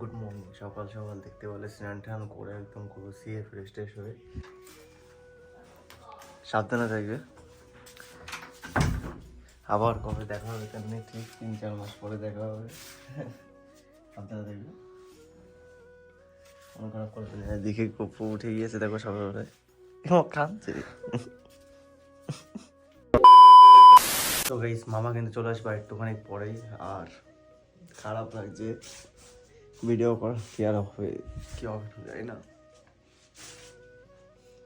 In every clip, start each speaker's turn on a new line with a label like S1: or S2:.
S1: Good morning সকাল সকাল দেখতে পেলে স্নান টান করে একদম ঘুষিয়ে ফ্রেশ ট্রেশ হয়ে সাবধানে থাকবে। আবার কবে দেখা হবে তেমনি ঠিক তিন চার মাস পরে দেখা হবে। সাবধানে থাকবে। মন খারাপ করবে না। এদিকে কপু উঠে গিয়েছে, দেখো সকালে ও, কাঁদছে। তো গাইস মামা কিন্তু চলে আসবে একটুখানি পরেই, আর খারাপ লাগছে। ভিডিও কল শেয়ার হবে কি হবে জানি না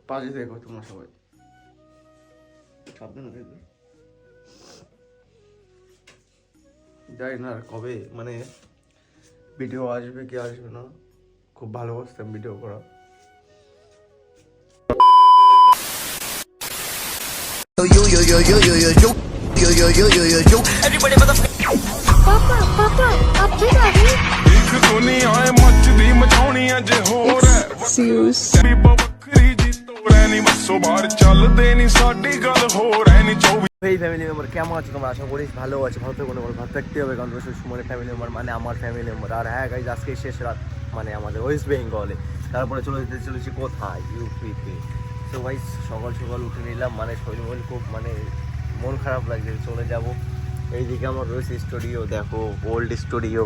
S1: পাশে দেখো তোমরা সবাই সাবধান জানি না আর কবে মানে ভিডিও আসবে কি আসবে না খুব ভালোবাসতাম ভিডিও করা
S2: yo yo yo yo yo yo yo yo yo yo yo yo everybody motherfucker
S3: papa papa ab bhi aa gaye
S4: ਇੱਕ ਦੁਨੀਆ ਏ ਮੱਚਦੀ ਮਚਾਉਣੀ ਅੱਜ ਹੋਰ ਹੈ
S2: ਸੀਰੀਅਸ
S4: ਬੀਬਾ ਵੱਖਰੀ ਜੀ ਤੋੜੈ ਨਹੀਂ ਮੱਸੋ ਬਾਹਰ ਚੱਲਦੇ ਨਹੀਂ ਸਾਡੀ ਗੱਲ ਹੋਰ ਐ ਨਹੀਂ 24
S1: এই ফ্যামিলি মেম্বার কেমন আছো তোমরা আশা করি ভালো আছে ভালো থেকে কোনো ভালো থাকতে হবে কারণ রসুল সুমনের ফ্যামিলি মেম্বার মানে আমার ফ্যামিলি মেম্বার আর হ্যাঁ গাইজ আজকে শেষ রাত মানে আমাদের ওয়েস্ট বেঙ্গলে তারপরে চলে যেতে চলেছি কোথায় ইউপিতে তো ভাই সকাল সকাল উঠে নিলাম মানে শরীর মন খুব মানে মন খারাপ লাগছে চলে যাব এইদিকে আমার রয়েছে স্টুডিও দেখো ওল্ড স্টুডিও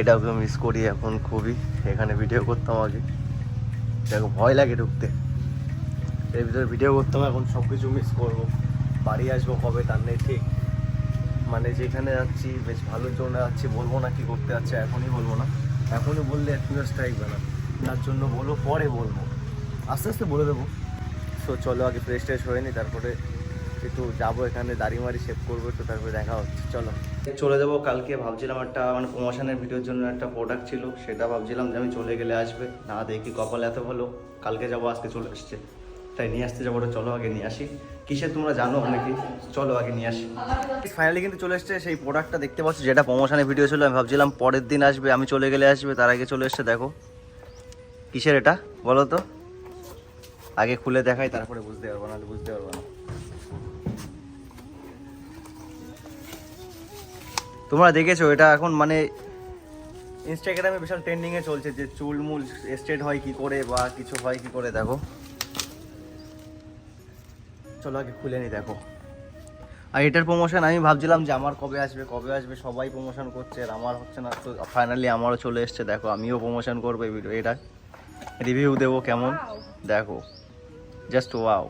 S1: এটাকে মিস করি এখন খুবই। এখানে ভিডিও করতাম আগে। দেখো, ভয় লাগে ঢুকতে। এর ভিতরে ভিডিও করতাম, এখন সব কিছু মিস করব। বাড়ি আসব কবে, তার নেই ঠিক। মানে যেখানে যাচ্ছি, বেশ ভালো জন্য যাচ্ছি বলব না কি করতে যাচ্ছে, এখনই বলব না। এখনই বললে একটু থাকবে না তার জন্য বলব পরে বলব। আস্তে আস্তে বলে দেবো। সো চলো, আগে ফ্রেশ ট্রেশ হয়ে নি, তারপরে একটু যাব এখানে দাড়ি মারি শেভ করব, একটু তারপরে দেখা হচ্ছে। চলো। চলে যাব কালকে, ভাবছিলাম একটা মানে প্রমোশনের ভিডিওর জন্য একটা প্রোডাক্ট ছিল, সেটা ভাবছিলাম যে আমি চলে গেলে আসবে। না দেখি কপাল এত ভালো, কালকে যাব, আজকে চলে আসছে। তাই নিয়ে আসতে যাব চলো আগে নিয়ে আসি। কিসে তোমরা জানো অনেকে চলো আগে নিয়ে আসি। ফাইনালি কিন্তু চলে এসছে সেই প্রোডাক্টটা দেখতে পাচ্ছ, যেটা প্রমোশনের ভিডিও ছিল, আমি ভাবছিলাম পরের দিন আসবে, আমি চলে গেলে আসবে, তার আগে চলে এসছে, দেখো। কিসের এটা? বলো তো। আগে খুলে দেখাই, তারপরে বুঝতে পারব না বুঝতে পারব না। তোমরা দেখেছ এটা এখন মানে ইনস্টাগ্রামে বিশাল ট্রেন্ডিংয়ে চলছে যে চুল মুল স্ট্রেট হয় কি করে বা কিছু হয় কি করে দেখো। চলো আগে খুলে নি দেখো। আর এটার প্রমোশন আমি ভাবছিলাম যে আমার কবে আসবে কবে আসবে সবাই প্রমোশন করছে আর আমার হচ্ছে না তো ফাইনালি আমারও চলে এসছে দেখো আমিও প্রমোশন করব এই ভিডিও এটা রিভিউ দেবো কেমন দেখো। জাস্ট ওয়াও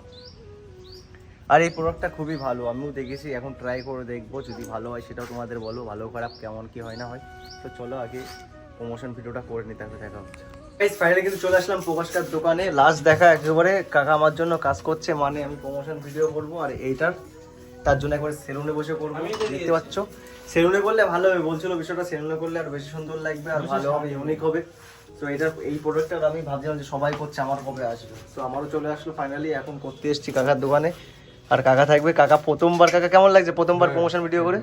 S1: আর এই প্রোডাক্টটা খুবই ভালো। আমিও দেখেছি এখন ট্রাই করে দেখব যদি ভালো হয় সেটাও তোমাদের বলো ভালো খারাপ কেমন কি হয় না হয়। তো চলো আগে প্রমোশন ভিডিওটা করে নিতে হবে দেখা হচ্ছে। ফাইনালি কিন্তু চলে আসলাম প্রকাশকার দোকানে। লাস্ট দেখা একেবারে কাকা আমার জন্য কাজ করছে মানে আমি প্রমোশন ভিডিও করব আর এইটার তার জন্য একবার সেলুনে বসে করব। দেখতে পাচ্ছ? সেলুনে করলে ভালো হবে বলছিল বিষয়টা সেলুনে করলে আর বেশি সুন্দর লাগবে আর ভালো হবে ইউনিক হবে। তো এটা এই প্রোডাক্টটা আমি ভাবছিলাম যে সবাই করছে আমার কবে আসবে? তো আমারও চলে আসলো ফাইনালি এখন করতে এসেছি কাকার দোকানে। আর কাকা থাকবে কাকা প্রথমবার কাকা কেমন লাগছে প্রথমবার প্রমোশন ভিডিও করে?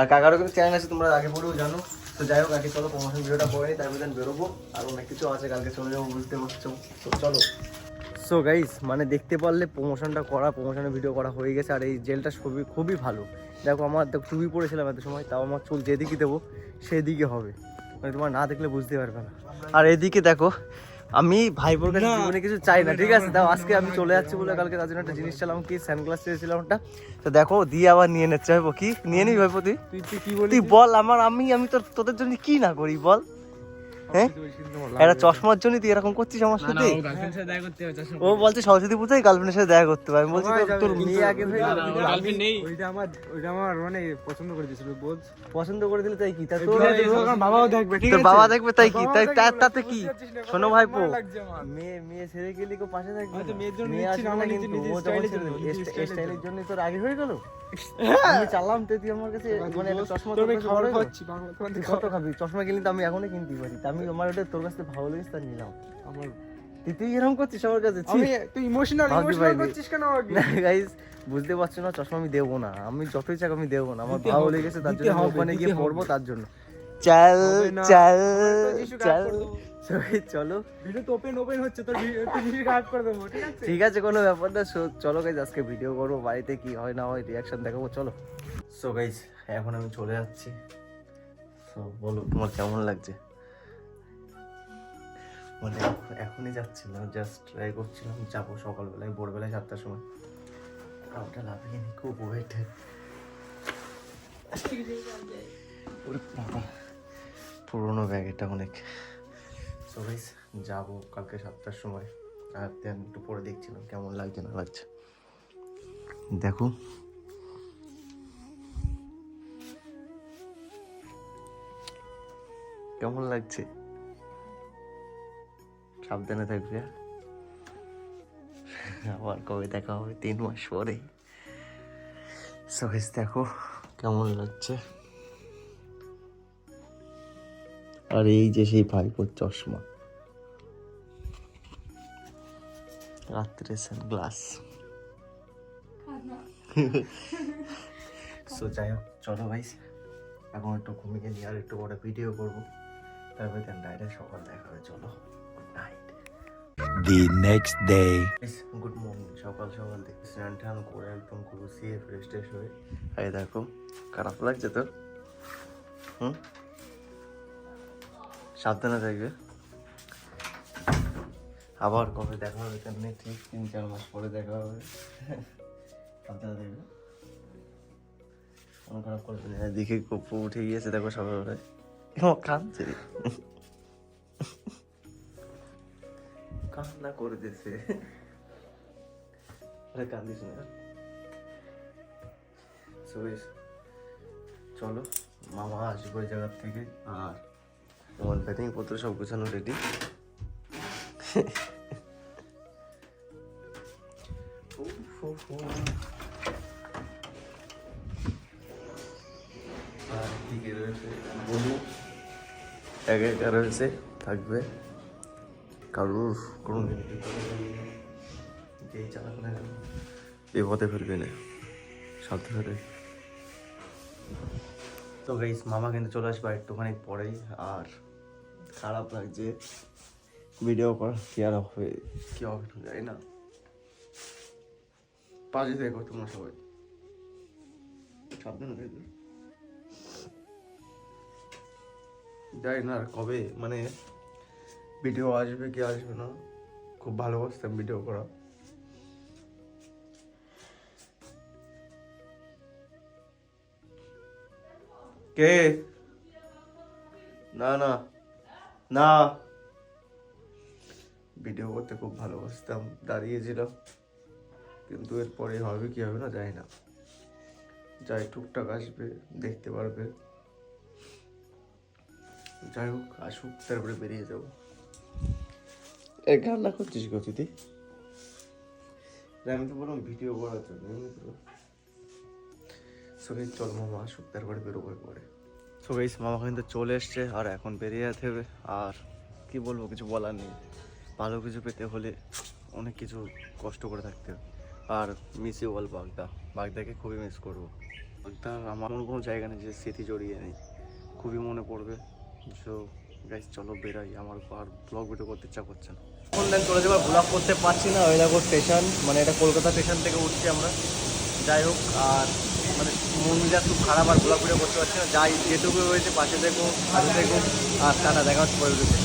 S1: আর কাকারও কিন্তু চ্যানেল আছে তোমরা আগে পরেও জানো। তো যাই হোক আগে চলো প্রমোশন ভিডিওটা করে নিই তারপর দেন বেরোবো। আর অনেক কিছু আছে কালকে চলে যাব বুঝতে পারছ। তো চলো। সো গাইস মানে দেখতে পারলে প্রমোশনটা করা প্রমোশনের ভিডিও করা হয়ে গেছে আর এই জেলটা খুবই খুবই ভালো। দেখো আমার দেখো টুপি পড়েছিলাম এত সময় তাও আমার চুল যেদিকে দেবো সেদিকে হবে। মানে তোমার না দেখলে বুঝতে পারবে না। আর এদিকে দেখো আমি ভাই বোর কাছে জীবনে কিছু চাই না ঠিক আছে? তাও আজকে আমি চলে যাচ্ছি বলে কালকে তার জন্য একটা জিনিস চালাম কি? স্যানগ্লাস চেয়েছিলাম ওটা। তো দেখো দিয়ে আবার নিয়ে নিচ্ছে ভাইপো কি? নিয়ে নিবি ভাইপো তুই?
S5: তুই
S1: বল আমার আমি আমি তোর তোদের জন্য কি না করি বল? হ্যাঁ? একটা চশমার জন্য তুই এরকম করছিস আমার সাথে?
S5: গার্লফ্রেন্ড সাথে দেখা করতে হবে
S1: ও বলছে সরস্বতী পুজোয় গার্লফ্রেন্ডের সাথে দেখা করতে পারে আমি বলছি তোর- তোর মেয়ে আগে হয়ে।
S5: ওইটা আমার ওইটা আমার মানে পছন্দ করে দিয়েছিল বোঝ
S1: পছন্দ করে দিলে তাই কি? তা
S5: তোর বাবাও দেখবে ঠিক
S1: তোর
S5: আছে?
S1: বাবা দেখবে তাই কি? তাই তার- তাতে কি? শোনো ভাইপো।
S5: লাগছে আমার।
S1: মেয়ে মেয়ে ছেড়ে গেলে কেউ পাশে থাকবে?
S5: আমি মেয়ের জন্য
S1: মেয়ে
S5: নিচ্ছি না, আমার
S1: না
S5: নিজের-
S1: কিন্তু, ও
S5: স্টাইলের জন্য।
S1: তোর আগে হয়ে গেল? আমি চালাম তো তুই আমার কাছে মানে চশমা
S5: আমি খাবার খাচ্ছি বাংলা
S1: কত খাবি? চশমা কিনলে তো আমি এখনই কিনতে পারি। আমি আমার ওটা তোর কাছে ভালো লেগেছে তাই নিলাম।
S5: আমার
S1: তুই এরকম করছিস আমার কাছে
S5: আমি তুই ইমোশনাল ইমোশনাল করছিস কেন
S1: গাইস বুঝতে পারছ না চশমা আমি দেবো না। আমি যতই চাক আমি দেবো না। আমার ভালো লেগেছে তার জন্য ওখানে গিয়ে পড়ব তার জন্য। চাল। চাল চাল। সবাই চলো।
S5: ভিডিও তো ওপেন ওপেন হচ্ছে তোর ভিডিও করে দেবো ঠিক আছে?
S1: ঠিক আছে কোনো ব্যাপার না। চলো গাইজ আজকে ভিডিও করব বাড়িতে কি হয় না হয় রিয়াকশন দেখাবো চলো। সো গাইজ এখন আমি চলে যাচ্ছি। সো বলো তোমার কেমন লাগছে? মানে এখন- এখনই যাচ্ছিলাম জাস্ট ট্রাই করছিলাম, যাব সকালবেলায়, ভোরবেলায় সাতটার সময়। ওটা লাভিয়ে নি, খুব ওয়েট পুরোনো ব্যাগ এটা অনেক। সো গাইস যাব কালকে সাতটার সময়। আর দেন একটু পরে দেখছিলাম কেমন লাগছে, না লাগছে। দেখো। কেমন লাগছে? সাবধানে থাকবে? আবার কবে দেখা হবে? তিন মাস পরে সো গাইস দেখো কেমন লাগছে। আর এই যে সেই ভাইপোর চশমা। রাত্রে সানগ্লাস। সো যাই হোক, চলো ভাই এখন একটু ঘুমিয়ে নিয়ে আর একটু পরে ভিডিও করব। তারপরে দেন ডাইরেক্ট সকাল দেখা
S6: the next day.
S1: Good morning সকাল সকাল দেখি স্নান টান করে একদম গুছিয়ে ফ্রেশ ট্রেশ হয়ে। এই দেখো, খারাপ লাগছে তোর হুম? সাবধানে থাকবে। আবার কবে দেখা হবে তেমনি ঠিক তিন চার মাস পরে দেখা হবে। সাবধানে থাকবে। মন খারাপ করবে না। এদিকে কপু উঠে গিয়েছে, দেখো সকালবেলায়। কাঁদছে কান্না করে দিয়েছে আরে চলো, মামা ওই জায়গার থেকে, আর পত্র সব গোছানো রেডি আর রয়েছে, থাকবে। কারোর কোনো যেই চালাক না কেন বিপদে ফেলবে না। সাবধানে। তো গাইস মামা কিন্তু চলে আসবে একটুখানি পরেই আর খারাপ লাগছে। ভিডিও করা কি আর হবে? কি হবে জানি না। পাশে দেখো তোমরা সবাই। সাবধানে জানি না আর কবে মানে ভিডিও আসবে কি আসবে না, খুব ভালোবাসতাম ভিডিও করা। কে? না না না। ভিডিও করতে খুব ভালোবাসতাম, দাঁড়িয়েছিলাম। কিন্তু এরপরে হবে কি হবে না, জানি না। যাই টুকটাক আসবে, দেখতে পারবে। যাই হোক, আসুক, তারপরে বেরিয়ে যাব। এ কান্না করছিস গো তুই আমি তো বললাম ভিডিও করার জন্য সবাই চল মামা আসুক তারপরে বেরোবো পরে সো গাইস মামা কিন্তু চলে এসছে আর এখন বেরিয়ে যেতে হবে। আর কি বলব কিছু বলার নেই। ভালো কিছু পেতে হলে অনেক কিছু কষ্ট করে থাকতে হবে। আর মিস ইউ অল বাগদা। বাগদাকে খুবই মিস করব। বাগদা আমার কোনো জায়গা নেই যে স্মৃতি জড়িয়ে নেই। খুবই মনে পড়বে। সো গাইস চলো বেরাই। আমার আর ব্লগ ভিডিও করতে ইচ্ছা করছে না। কোন দিন চলে যাব ব্লগ করতে পারছি না। দেখো স্টেশন মানে এটা কলকাতা স্টেশন থেকে উঠছি আমরা। যাই হোক, আর মানে মন মেজাজ খুব খারাপ, আর ব্লগ ভিডিও করতে পারছি না। যাই, যেটুকু হয়েছে, পাশে দেখো, সাথে দেখো, আর টাটা, দেখা হচ্ছে পরে